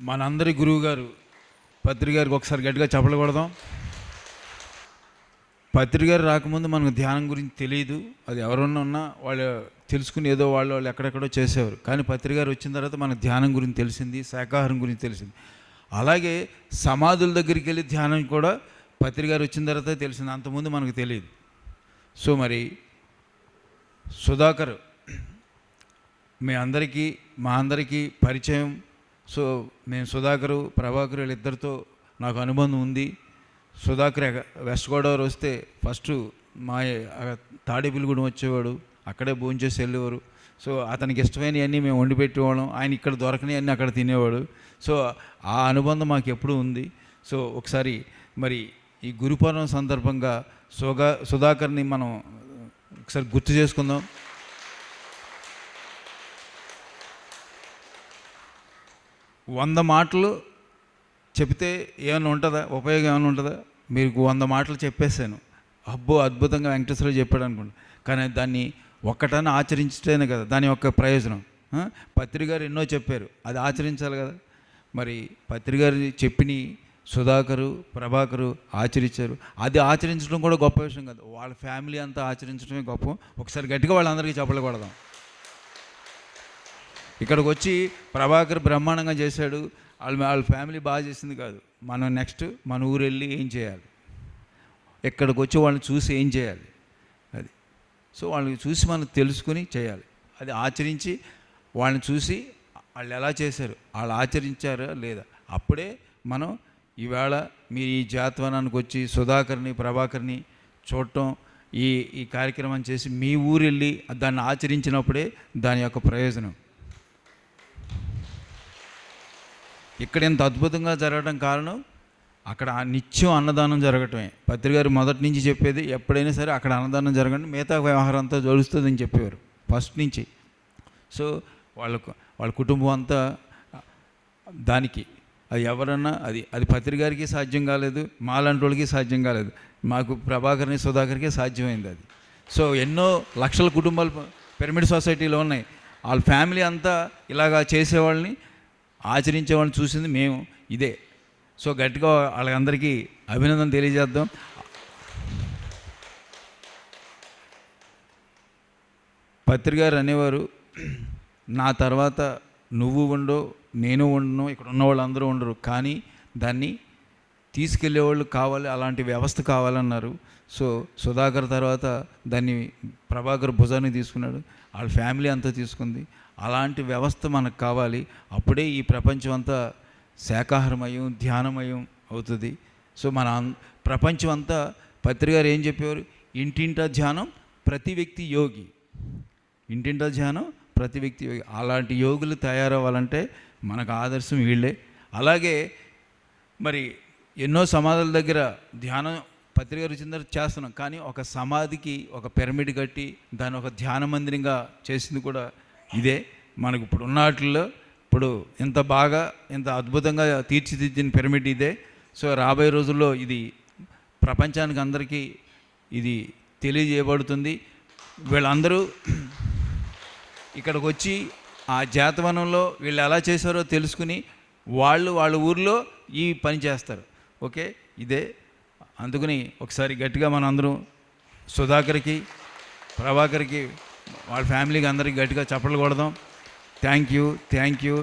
మనందరి గురువు గారు పత్రి గారికి ఒకసారి గట్టిగా చెప్పలకూడదాం పత్రికారు పత్రి గారు రాకముందు మనకు ధ్యానం గురించి తెలియదు అది ఎవరన్నా ఉన్నా వాళ్ళు తెలుసుకుని ఏదో వాళ్ళు వాళ్ళు ఎక్కడెక్కడో చేసేవారు. కానీ పత్రి గారు వచ్చిన తర్వాత మనకు ధ్యానం గురించి తెలిసింది శాకాహారం గురించి తెలిసింది. అలాగే సమాధుల దగ్గరికి వెళ్ళి ధ్యానం కూడా పత్రి గారు వచ్చిన తర్వాత తెలిసింది. అంతకుముందు మనకు తెలియదు సో మరి సుధాకర్ మీ అందరికీ మా అందరికీ పరిచయం సో నేను సుధాకరు ప్రభాకర్ వీళ్ళిద్దరితో నాకు అనుబంధం ఉంది. సుధాకర్ ఎగ- వెస్ట్ గోదావరి వస్తే ఫస్ట్ మా తాడేపిల్లిగూడెం వచ్చేవాడు. అక్కడే భోంచేసి వెళ్ళేవారు. సో అతనికి ఇష్టమైనవన్నీ మేము వండి పెట్టేవాళ్ళం. ఆయన ఇక్కడ దొరకనివన్నీ అక్కడ తినేవాడు. సో ఆ అనుబంధం మాకు ఎప్పుడూ ఉంది. సో ఒకసారి మరి ఈ గురుపర్వం సందర్భంగా సుగా సుధాకర్ని మనం ఒకసారి గుర్తు చేసుకుందాం. వంద మాటలు చెప్తే ఏమైనా ఉంటుందా? ఉపయోగం ఏమైనా ఉంటుందా? మీకు వంద మాటలు చెప్పేశాను. అబ్బో అద్భుతంగా వెంకటేశ్వరరావు చెప్పాడు అనుకోండి. కానీ దాన్ని ఒక్కటన్నా ఆచరించటేనే కదా దాని యొక్క ప్రయోజనం. పత్రికారు ఎన్నో చెప్పారు. అది ఆచరించాలి కదా. మరి పత్రి గారు చెప్పిన సుధాకరు ప్రభాకరు ఆచరించారు. అది ఆచరించడం కూడా గొప్ప విషయం కాదు. వాళ్ళ ఫ్యామిలీ అంతా ఆచరించడమే గొప్ప. ఒకసారి గట్టిగా వాళ్ళందరికీ చెప్పలేకూడదాం ఇక్కడికి వచ్చి ప్రభాకర్ బ్రహ్మాండంగా చేశాడు. వాళ్ళ వాళ్ళ ఫ్యామిలీ బాగా చేసింది కాదు. మనం నెక్స్ట్ మన ఊరు వెళ్ళి ఏం చేయాలి? ఎక్కడికి వచ్చి వాళ్ళని చూసి ఏం చేయాలి? అది. సో వాళ్ళని చూసి మనం తెలుసుకుని చేయాలి. అది ఆచరించి వాళ్ళని చూసి వాళ్ళు ఎలా చేశారు? వాళ్ళు ఆచరించారా లేదా? అప్పుడే మనం ఈవేళ మీరు ఈ జాతవనానికి వచ్చి సుధాకర్ని ప్రభాకర్ని చూడటం ఈ ఈ కార్యక్రమం చేసి మీ ఊరు వెళ్ళి దాన్ని ఆచరించినప్పుడే దాని యొక్క ప్రయోజనం. ఇక్కడ ఇంత అద్భుతంగా జరగడం కారణం అక్కడ నిత్యం అన్నదానం జరగటమే. పత్రి గారు మొదటి నుంచి చెప్పేది ఎప్పుడైనా సరే అక్కడ అన్నదానం జరగండి మిగతా వ్యవహారం అంతా జరుగుతుందని చెప్పేవారు ఫస్ట్ నుంచి. సో వాళ్ళకు వాళ్ళ కుటుంబం అంతా దానికి అది ఎవరన్నా అది అది పత్రి గారికి సాధ్యం కాలేదు మాలాంటి వాళ్ళకి సాధ్యం కాలేదు మాకు ప్రభాకర్ని సుధాకర్కి సాధ్యమైంది అది. సో ఎన్నో లక్షల కుటుంబాలు పిరమిడ్ సొసైటీలో ఉన్నాయి. వాళ్ళ ఫ్యామిలీ అంతా ఇలాగా చేసేవాళ్ళని ఆచరించేవాడిని చూసింది మేము ఇదే. సో గట్టిగా వాళ్ళందరికీ అభినందన తెలియజేద్దాం. పత్రికారు అనేవారు నా తర్వాత నువ్వు ఉండవు నేను ఉండను ఇక్కడ ఉన్న వాళ్ళందరూ ఉండరు. కానీ దాన్ని తీసుకెళ్ళేవాళ్ళు కావాలి అలాంటి వ్యవస్థ కావాలన్నారు. సో సుధాకర్ తర్వాత దాన్ని ప్రభాకర్ భుజాన్ని తీసుకున్నాడు. వాళ్ళ ఫ్యామిలీ అంతా తీసుకుంది. అలాంటి వ్యవస్థ మనకు కావాలి. అప్పుడే ఈ ప్రపంచం అంతా శాకాహారమయం ధ్యానమయం అవుతుంది. సో మన ప్రపంచం అంతా పత్రికారు ఏం చెప్పేవారు? ఇంటింటా ధ్యానం ప్రతి వ్యక్తి యోగి. ఇంటింటా ధ్యానం ప్రతి వ్యక్తి యోగి. అలాంటి యోగులు తయారవ్వాలంటే మనకు ఆదర్శం వీళ్ళే. అలాగే మరి ఎన్నో సమాధుల దగ్గర ధ్యానం పత్రిక రుచిందరూ చేస్తున్నాం కానీ ఒక సమాధికి ఒక పిరమిడ్ కట్టి దాన్ని ఒక ధ్యాన మందిరంగా చేసింది కూడా ఇదే. మనకు ఇప్పుడు ఉన్న ఇప్పుడు ఇంత బాగా ఇంత అద్భుతంగా తీర్చిదిద్దిన పిరమిడ్ ఇదే. సో రాబోయే రోజుల్లో ఇది ప్రపంచానికి అందరికీ ఇది తెలియజేయబడుతుంది. వీళ్ళందరూ ఇక్కడికి వచ్చి ఆ జాతవనంలో వీళ్ళు ఎలా చేశారో తెలుసుకుని వాళ్ళు వాళ్ళ ఊర్లో ఈ పని చేస్తారు. ఓకే? ఇదే. అందుకని ఒకసారి గట్టిగా మన అందరం సుధాకర్కి ప్రభాకర్కి వాళ్ళ ఫ్యామిలీకి అందరికి గట్టిగా చప్పట్లు కొడదాం. Thank you thank you